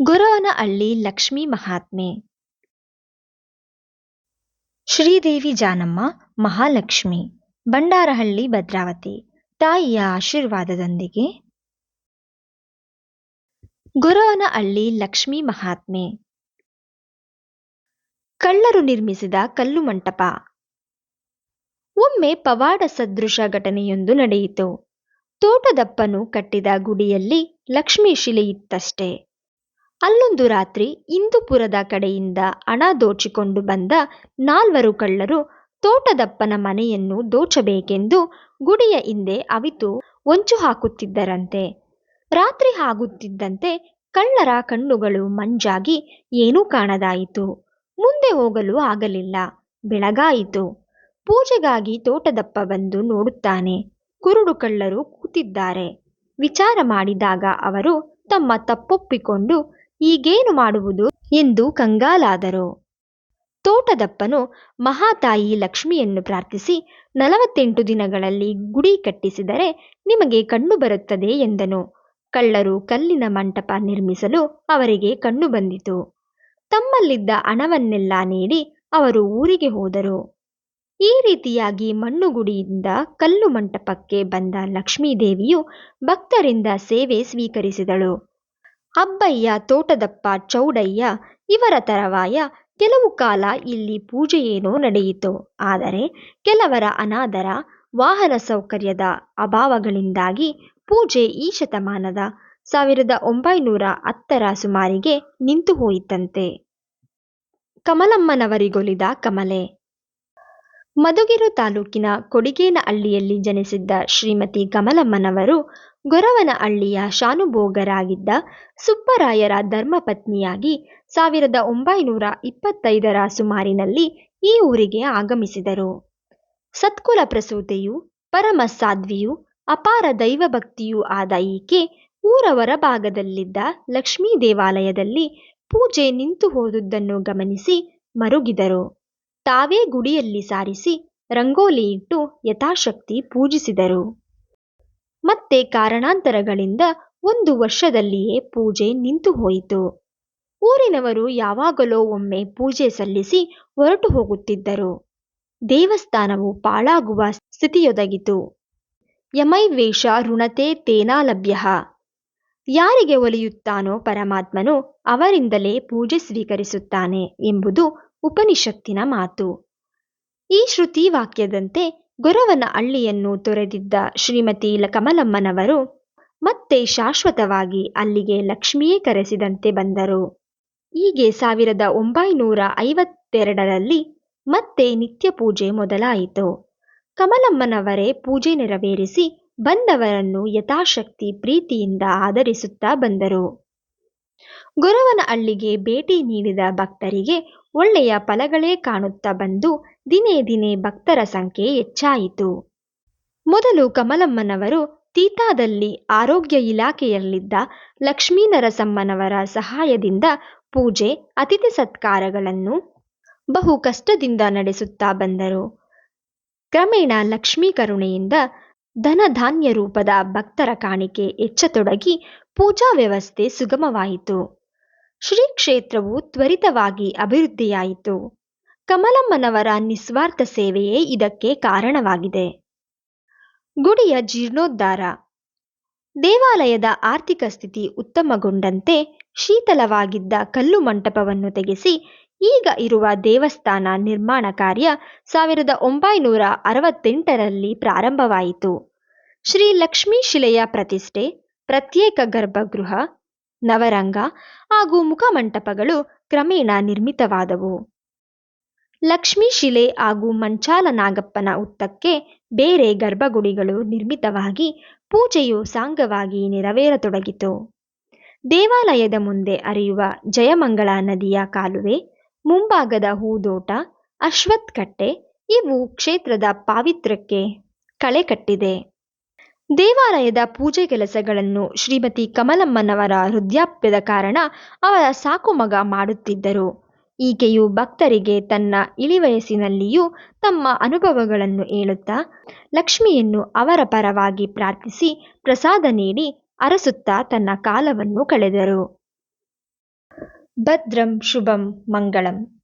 ಗೊರವನಹಳ್ಳಿ ಲಕ್ಷ್ಮೀ ಮಹಾತ್ಮೆ. ಶ್ರೀದೇವಿ ಜಾನಮ್ಮ, ಮಹಾಲಕ್ಷ್ಮಿ. ಬಂಡಾರಹಳ್ಳಿ ಭದ್ರಾವತಿ. ತಾಯಿಯ ಆಶೀರ್ವಾದದೊಂದಿಗೆ. ಗೊರವನಹಳ್ಳಿ ಲಕ್ಷ್ಮೀ ಮಹಾತ್ಮೆ. ಕಳ್ಳರು ನಿರ್ಮಿಸಿದ ಕಲ್ಲು ಮಂಟಪ. ಒಮ್ಮೆ ಪವಾಡ ಸದೃಶ ಘಟನೆಯೊಂದು ನಡೆಯಿತು. ತೋಟದಪ್ಪನು ಕಟ್ಟಿದ ಗುಡಿಯಲ್ಲಿ ಲಕ್ಷ್ಮೀ ಶಿಲೆಯಿತ್ತಷ್ಟೇ ಅಲ್ಲೊಂದು ರಾತ್ರಿ ಇಂದುಪುರದ ಕಡೆಯಿಂದ ಹಣ ದೋಚಿಕೊಂಡು ಬಂದ ನಾಲ್ವರು ಕಳ್ಳರು ತೋಟದಪ್ಪನ ಮನೆಯನ್ನು ದೋಚಬೇಕೆಂದು ಗುಡಿಯ ಹಿಂದೆ ಅವಿತು ಹೊಂಚು ಹಾಕುತ್ತಿದ್ದರಂತೆ. ರಾತ್ರಿ ಆಗುತ್ತಿದ್ದಂತೆ ಕಳ್ಳರ ಕಣ್ಣುಗಳು ಮಂಜಾಗಿ ಏನೂ ಕಾಣದಾಯಿತು. ಮುಂದೆ ಹೋಗಲು ಆಗಲಿಲ್ಲ. ಬೆಳಗಾಯಿತು. ಪೂಜೆಗಾಗಿ ತೋಟದಪ್ಪ ಬಂದು ನೋಡುತ್ತಾನೆ. ಕುರುಡು ಕಳ್ಳರು ಕೂತಿದ್ದಾರೆ. ವಿಚಾರ ಮಾಡಿದಾಗ ಅವರು ತಮ್ಮ ತಪ್ಪೊಪ್ಪಿಕೊಂಡು ಈಗೇನು ಮಾಡುವುದು? ಎಂದು ಕಂಗಾಲಾದರು. ತೋಟದಪ್ಪನು ಮಹಾತಾಯಿ ಲಕ್ಷ್ಮಿಯನ್ನು ಪ್ರಾರ್ಥಿಸಿ, ನಲವತ್ತೆಂಟು ದಿನಗಳಲ್ಲಿ ಗುಡಿ ಕಟ್ಟಿಸಿದರೆ ನಿಮಗೆ ಕಣ್ಣು ಬರುತ್ತದೆ ಎಂದನು. ಕಳ್ಳರು ಕಲ್ಲಿನ ಮಂಟಪ ನಿರ್ಮಿಸಲು ಅವರಿಗೆ ಕಣ್ಣು ಬಂದಿತು. ತಮ್ಮಲ್ಲಿದ್ದ ಹಣವನ್ನೆಲ್ಲ ನೀಡಿ ಅವರು ಊರಿಗೆ ಹೋದರು. ಈ ರೀತಿಯಾಗಿ ಮಣ್ಣುಗುಡಿಯಿಂದ ಕಲ್ಲು ಮಂಟಪಕ್ಕೆ ಬಂದ ಲಕ್ಷ್ಮೀದೇವಿಯು ಭಕ್ತರಿಂದ ಸೇವೆ ಸ್ವೀಕರಿಸಿದಳು. ಅಬ್ಬಯ್ಯ, ತೋಟದಪ್ಪ, ಚೌಡಯ್ಯ, ಇವರ ತರವಾಯ ಕೆಲವು ಕಾಲ ಇಲ್ಲಿ ಪೂಜೆಯೇನೋ ನಡೆಯಿತು. ಆದರೆ ಕೆಲವರ ಅನಾದರ ವಾಹನ ಸೌಕರ್ಯದ ಅಭಾವಗಳಿಂದಾಗಿ ಪೂಜೆ ಈ ಶತಮಾನದ ಸಾವಿರದ ಒಂಬೈನೂರ ಹತ್ತರ ಸುಮಾರಿಗೆ ನಿಂತು ಹೋಯಿತಂತೆ. ಕಮಲಮ್ಮನವರಿಗೊಲಿದ ಕಮಲೆ. ಮಧುಗಿರು ತಾಲೂಕಿನ ಕೊಡಿಗೇನಹಳ್ಳಿಯಲ್ಲಿ ಜನಿಸಿದ್ದ ಶ್ರೀಮತಿ ಕಮಲಮ್ಮನವರು ಗೊರವನಹಳ್ಳಿಯ ಶಾನುಭೋಗರಾಗಿದ್ದ ಸುಬ್ಬರಾಯರ ಧರ್ಮಪತ್ನಿಯಾಗಿ ಸಾವಿರದ ಒಂಬೈನೂರ ಇಪ್ಪತ್ತೈದರ ಸುಮಾರಿನಲ್ಲಿ ಈ ಊರಿಗೆ ಆಗಮಿಸಿದರು. ಸತ್ಕುಲ ಪ್ರಸೂತೆಯು, ಪರಮ ಸಾಧ್ವಿಯೂ, ಅಪಾರ ದೈವಭಕ್ತಿಯೂ ಆದ ಈಕೆ ಊರ ಹೊರಭಾಗದಲ್ಲಿದ್ದ ಲಕ್ಷ್ಮೀ ದೇವಾಲಯದಲ್ಲಿ ಪೂಜೆ ನಿಂತು ಹೋದುದನ್ನು ಗಮನಿಸಿ ಮರುಗಿದರು. ತಾವೇ ಗುಡಿಯಲ್ಲಿ ಸಾರಿಸಿ ರಂಗೋಲಿಯಿಟ್ಟು ಯಥಾಶಕ್ತಿ ಪೂಜಿಸಿದರು. ಮತ್ತೆ ಕಾರಣಾಂತರಗಳಿಂದ ಒಂದು ವರ್ಷದಲ್ಲಿಯೇ ಪೂಜೆ ನಿಂತು ಹೋಯಿತು. ಊರಿನವರು ಯಾವಾಗಲೋ ಒಮ್ಮೆ ಪೂಜೆ ಸಲ್ಲಿಸಿ ಹೊರಟು ಹೋಗುತ್ತಿದ್ದರು. ದೇವಸ್ಥಾನವು ಪಾಳಾಗುವ ಸ್ಥಿತಿಯೊದಗಿತು. ಯಮೈವೇಷ ಋಣತೆ ತೇನಾಲಭ್ಯಃ. ಯಾರಿಗೆ ಒಲಿಯುತ್ತಾನೋ ಪರಮಾತ್ಮನು ಅವರಿಂದಲೇ ಪೂಜೆ ಸ್ವೀಕರಿಸುತ್ತಾನೆ ಎಂಬುದು ಉಪನಿಷತ್ತಿನ ಮಾತು. ಈ ಶ್ರುತಿ ವಾಕ್ಯದಂತೆ ಗೊರವನಹಳ್ಳಿಯನ್ನು ತೊರೆದಿದ್ದ ಶ್ರೀಮತಿ ಕಮಲಮ್ಮನವರು ಮತ್ತೆ ಶಾಶ್ವತವಾಗಿ ಅಲ್ಲಿಗೆ ಲಕ್ಷ್ಮಿಯೇ ಕರೆಸಿದಂತೆ ಬಂದರು. ಹೀಗೆ ಸಾವಿರದ ಒಂಬೈನೂರ ಐವತ್ತೆರಡರಲ್ಲಿ ಮತ್ತೆ ನಿತ್ಯ ಪೂಜೆ ಮೊದಲಾಯಿತು. ಕಮಲಮ್ಮನವರೇ ಪೂಜೆ ನೆರವೇರಿಸಿ ಬಂದವರನ್ನು ಯಥಾಶಕ್ತಿ ಪ್ರೀತಿಯಿಂದ ಆಧರಿಸುತ್ತಾ ಬಂದರು. ಗೊರವನಹಳ್ಳಿಗೆ ಭೇಟಿ ನೀಡಿದ ಭಕ್ತರಿಗೆ ಒಳ್ಳೆಯ ಫಲಗಳೇ ಕಾಣುತ್ತಾ ಬಂದು ದಿನೇ ದಿನೇ ಭಕ್ತರ ಸಂಖ್ಯೆ ಹೆಚ್ಚಾಯಿತು. ಮೊದಲು ಕಮಲಮ್ಮನವರು ತೀತಾದಲ್ಲಿ ಆರೋಗ್ಯ ಇಲಾಖೆಯಲ್ಲಿದ್ದ ಲಕ್ಷ್ಮೀನರಸಮ್ಮನವರ ಸಹಾಯದಿಂದ ಪೂಜೆ, ಅತಿಥಿ ಸತ್ಕಾರಗಳನ್ನು ಬಹು ಕಷ್ಟದಿಂದ ನಡೆಸುತ್ತಾ ಬಂದರು. ಕ್ರಮೇಣ ಲಕ್ಷ್ಮೀ ಕರುಣೆಯಿಂದ ಧನಧಾನ್ಯ ರೂಪದ ಭಕ್ತರ ಕಾಣಿಕೆ ಹೆಚ್ಚತೊಡಗಿ ಪೂಜಾ ವ್ಯವಸ್ಥೆ ಸುಗಮವಾಯಿತು. ಶ್ರೀ ಕ್ಷೇತ್ರವು ತ್ವರಿತವಾಗಿ ಅಭಿವೃದ್ಧಿಯಾಯಿತು. ಕಮಲಮ್ಮನವರ ನಿಸ್ವಾರ್ಥ ಸೇವೆಯೇ ಇದಕ್ಕೆ ಕಾರಣವಾಗಿದೆ. ಗುಡಿಯ ಜೀರ್ಣೋದ್ಧಾರ. ದೇವಾಲಯದ ಆರ್ಥಿಕ ಸ್ಥಿತಿ ಉತ್ತಮಗೊಂಡಂತೆ ಶೀತಲವಾಗಿದ್ದ ಕಲ್ಲು ಮಂಟಪವನ್ನು ತೆಗೆಸಿ ಈಗ ಇರುವ ದೇವಸ್ಥಾನ ನಿರ್ಮಾಣ ಕಾರ್ಯ ಸಾವಿರದ ಒಂಬೈನೂರ ಅರವತ್ತೆಂಟರಲ್ಲಿ ಪ್ರಾರಂಭವಾಯಿತು. ಶ್ರೀ ಲಕ್ಷ್ಮೀ ಶಿಲೆಯ ಪ್ರತಿಷ್ಠೆ, ಪ್ರತ್ಯೇಕ ಗರ್ಭಗೃಹ ನವರಂಗ ಹಾಗೂ ಮುಖಮಂಟಪಗಳು ಕ್ರಮೇಣ ನಿರ್ಮಿತವಾದವು. ಲಕ್ಷ್ಮೀಶಿಲೆ ಹಾಗೂ ಮಂಚಾಲ ನಾಗಪ್ಪನ ಉತ್ತಕ್ಕೆ ಬೇರೆ ಗರ್ಭಗುಡಿಗಳು ನಿರ್ಮಿತವಾಗಿ ಪೂಜೆಯು ಸಾಂಗವಾಗಿ ನೆರವೇರತೊಡಗಿತು. ದೇವಾಲಯದ ಮುಂದೆ ಹರಿಯುವ ಜಯಮಂಗಳ ನದಿಯ ಕಾಲುವೆ, ಮುಂಭಾಗದ ಹೂದೋಟ, ಅಶ್ವತ್ಥಕಟ್ಟೆ ಇವು ಕ್ಷೇತ್ರದ ಪಾವಿತ್ರ್ಯಕ್ಕೆ ಕಳೆ ಕಟ್ಟಿದೆ. ದೇವಾಲಯದ ಪೂಜೆ ಕೆಲಸಗಳನ್ನು ಶ್ರೀಮತಿ ಕಮಲಮ್ಮನವರ ವೃದ್ಧಾಪ್ಯದ ಕಾರಣ ಅವರ ಸಾಕು ಮಗ ಮಾಡುತ್ತಿದ್ದರು. ಈಕೆಯು ಭಕ್ತರಿಗೆ ತನ್ನ ಇಳಿವಯಸ್ಸಿನಲ್ಲಿಯೂ ತಮ್ಮ ಅನುಭವಗಳನ್ನು ಹೇಳುತ್ತಾ, ಲಕ್ಷ್ಮಿಯನ್ನು ಅವರ ಪರವಾಗಿ ಪ್ರಾರ್ಥಿಸಿ ಪ್ರಸಾದ ನೀಡಿ ಅರಸುತ್ತಾ ತನ್ನ ಕಾಲವನ್ನು ಕಳೆದರು. ಭದ್ರಂ ಶುಭಂ ಮಂಗಳಂ.